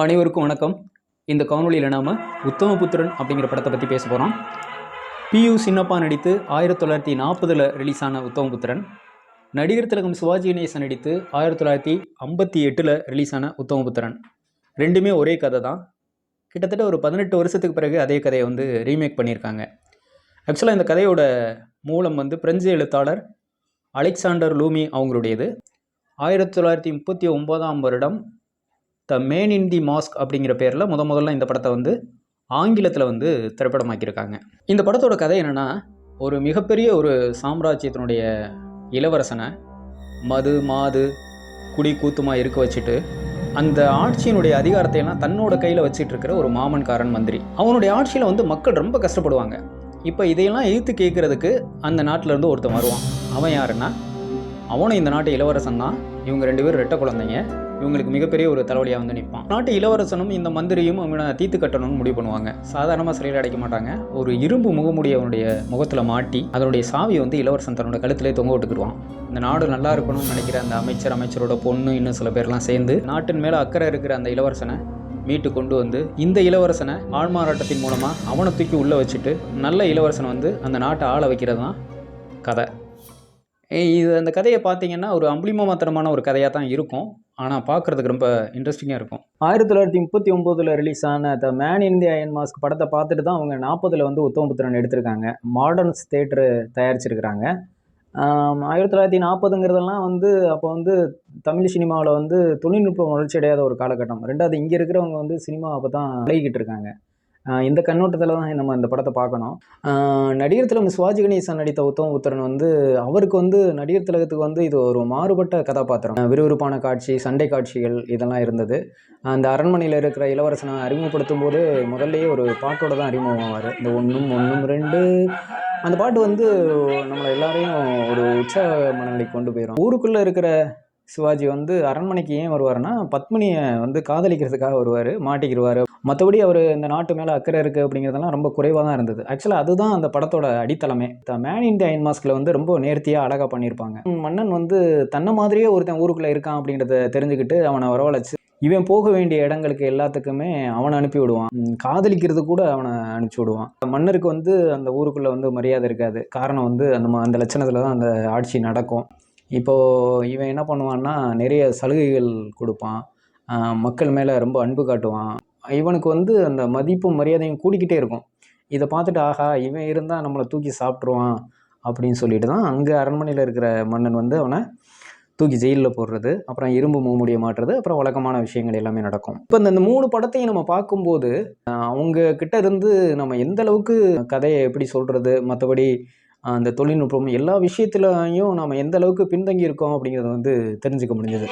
அனைவருக்கும் வணக்கம். இந்த காணொலியில் நாம் உத்தமபுத்திரன் அப்படிங்கிற படத்தை பற்றி பேச போகிறோம் பியு சின்னப்பா நடித்து ஆயிரத்தி தொள்ளாயிரத்தி நாற்பதில் ரிலீஸ் ஆன உத்தமபுத்திரன். நடிகர் திலகம் சிவாஜி கணேசன் நடித்து ஆயிரத்தி தொள்ளாயிரத்தி ஐம்பத்தி எட்டில் ரிலீஸ் ஆன உத்தமபுத்திரன். ரெண்டுமே ஒரே கதை தான். கிட்டத்தட்ட ஒரு பதினெட்டு வருஷத்துக்கு பிறகு அதே கதையை வந்து ரீமேக் பண்ணியிருக்காங்க. ஆக்சுவலாக இந்த கதையோட மூலம் வந்து பிரெஞ்சு எழுத்தாளர் அலெக்சாண்டர் லூமி அவங்களுடையது. ஆயிரத்தி தொள்ளாயிரத்தி முப்பத்தி ஒன்பதாம் வருடம் த மேன் இன் தி மாஸ்க் அப்படிங்கிற பேரில் முத முதல்ல இந்த படத்தை வந்து ஆங்கிலத்தில் வந்து திரைப்படமாக்கியிருக்காங்க. இந்த படத்தோட கதை என்னென்னா ஒரு மிகப்பெரிய ஒரு சாம்ராஜ்யத்தினுடைய இளவரசனை மது மாது குடி கூத்துமா இருக்க வச்சுட்டு அந்த ஆட்சியினுடைய அதிகாரத்தை எல்லாம் தன்னோட கையில் வச்சுட்டு இருக்கிற ஒரு மாமன்காரன் மந்திரி. அவனுடைய ஆட்சியில் வந்து மக்கள் ரொம்ப கஷ்டப்படுவாங்க. இப்போ இதையெல்லாம் எதிர்த்து கேட்குறதுக்கு அந்த நாட்டில் இருந்து ஒருத்தன் வருவான். அவன் யாருன்னா அவனும் இந்த நாட்டு இளவரசன் தான் இவங்க ரெண்டு பேரும் ரெட்ட குழந்தைங்க. இவங்களுக்கு மிகப்பெரிய ஒரு தலைவலியாக வந்து நிற்பான் நாட்டு இளவரசனும் இந்த மந்திரியும் அவனை தீத்து கட்டணும்னு முடிவு பண்ணுவாங்க. சாதாரணமாக சிறையில் அடைக்க மாட்டாங்க. ஒரு இரும்பு முகமுடைய அவனுடைய முகத்தில் மாட்டி அதனுடைய சாவியை வந்து இளவரசன் தன்னோட கழுத்திலே தொங்க விட்டுக்கிடுவான். இந்த நாடு நல்லா இருக்கணும்னு நினைக்கிற அந்த அமைச்சர் அமைச்சரோட பொண்ணு இன்னும் சில பேர்லாம் சேர்ந்து நாட்டின் மேலே அக்கறை இருக்கிற அந்த இளவரசனை மீட்டு கொண்டு வந்து இந்த இளவரசனை ஆள்மாறாட்டத்தின் மூலமாக அவனை தூக்கி உள்ளே வச்சுட்டு நல்ல இளவரசனை வந்து அந்த நாட்டை ஆள வைக்கிறது தான் கதை. இது அந்த கதையை பார்த்தீங்கன்னா ஒரு அம்புலிமாத்திரமான ஒரு கதையாக தான் இருக்கும். ஆனால் பார்க்குறதுக்கு ரொம்ப இன்ட்ரெஸ்டிங்காக இருக்கும். ஆயிரத்தி தொள்ளாயிரத்தி முப்பத்தி ஒம்போதில் ரிலீஸ் ஆன the man in the iron mask படத்தை பார்த்துட்டு தான் அவங்க நாற்பதில் வந்து உத்தமபுத்திரன் எடுத்திருக்காங்க. மாடர்ன்ஸ் தேட்டரு தயாரிச்சிருக்கிறாங்க. ஆயிரத்தி தொள்ளாயிரத்தி நாற்பதுங்கிறதெல்லாம் வந்து அப்போ வந்து தமிழ் சினிமாவில் வந்து தொழில்நுட்பம் வளர்ச்சி அடையாத ஒரு காலகட்டம். ரெண்டாவது இங்கே இருக்கிறவங்க வந்து சினிமா அப்போ தான் பழகிக்கிட்டு இருக்காங்க. இந்த கண்ணோட்டத்தில் தான் நம்ம இந்த படத்தை பார்க்கணும். நடிகர் திலகம் சிவாஜி கணேசன் நடித்த உத்தம புத்திரன் வந்து அவருக்கு வந்து நடிகர் திலகத்துக்கு வந்து இது ஒரு மாறுபட்ட கதாபாத்திரம். விறுவிறுப்பான காட்சி சண்டை காட்சிகள் இதெல்லாம் இருந்தது. அந்த அரண்மனையில் இருக்கிற இளவரசனை அறிமுகப்படுத்தும் போது முதல்லயே ஒரு பாட்டோட தான் அறிமுகமாவார். இந்த ஒன்றும் ஒன்றும் ரெண்டு. அந்த பாட்டு வந்து நம்மளை எல்லாரையும் ஒரு உற்சாக மனநிலைக்கு கொண்டு போயிடும் ஊருக்குள்ளே இருக்கிற சிவாஜி வந்து அரண்மனைக்கு ஏன் வருவாருன்னா பத்மினியை வந்து காதலிக்கிறதுக்காக வருவார் மாட்டிக்கிடுவார் மற்றபடி அவர் இந்த நாட்டு மேலே அக்கறை இருக்குது அப்படிங்கிறதெல்லாம் ரொம்ப குறைவாக தான் இருந்தது. ஆக்சுவலாக அதுதான் அந்த படத்தோட அடித்தளமே. த மேன் இன் தி அயன் மாஸ்கில் வந்து ரொம்ப நேர்த்தியாக அழகாக பண்ணியிருப்பாங்க மன்னன் வந்து தன்னை மாதிரியே ஒருத்தன் ஊருக்குள்ளே இருக்கான் அப்படிங்கிறத தெரிஞ்சுக்கிட்டு அவனை வரவழைச்சு இவன் போக வேண்டிய இடங்களுக்கு எல்லாத்துக்குமே அவனை அனுப்பி விடுவான். காதலிக்கிறது கூட அவனை அனுப்பிச்சி விடுவான். மன்னருக்கு வந்து அந்த ஊருக்குள்ளே வந்து மரியாதை இருக்காது. காரணம் வந்து அந்த அந்த லட்சணத்தில் தான் அந்த ஆட்சி நடக்கும். இப்போது இவன் என்ன பண்ணுவான்னா நிறைய சலுகைகள் கொடுப்பான். மக்கள் மேலே ரொம்ப அன்பு காட்டுவான். இவனுக்கு வந்து அந்த மதிப்பும் மரியாதையும் கூடிக்கிட்டே இருக்கும். இதை பார்த்துட்டு ஆஹா இவன் இருந்தால் நம்மளை தூக்கி சாப்பிட்ருவான் அப்படின்னு சொல்லிட்டு தான் அங்கே அரண்மனையில் இருக்கிற மன்னன் வந்து அவனை தூக்கி ஜெயிலில் போடுறது அப்புறம் இரும்பு மூமுடியை மாட்டுறது அப்புறம் வழக்கமான விஷயங்கள் எல்லாமே நடக்கும். இப்போ இந்த மூணு படத்தையும் நம்ம பார்க்கும்போது அவங்க கிட்ட இருந்து நம்ம எந்த அளவுக்கு கதையை எப்படி சொல்கிறது மற்றபடி அந்த தொழில்நுட்பம் எல்லா விஷயத்துலையும் நம்ம எந்த அளவுக்கு பின்தங்கி இருக்கோம் அப்படிங்கிறத வந்து தெரிஞ்சுக்க முடிஞ்சது.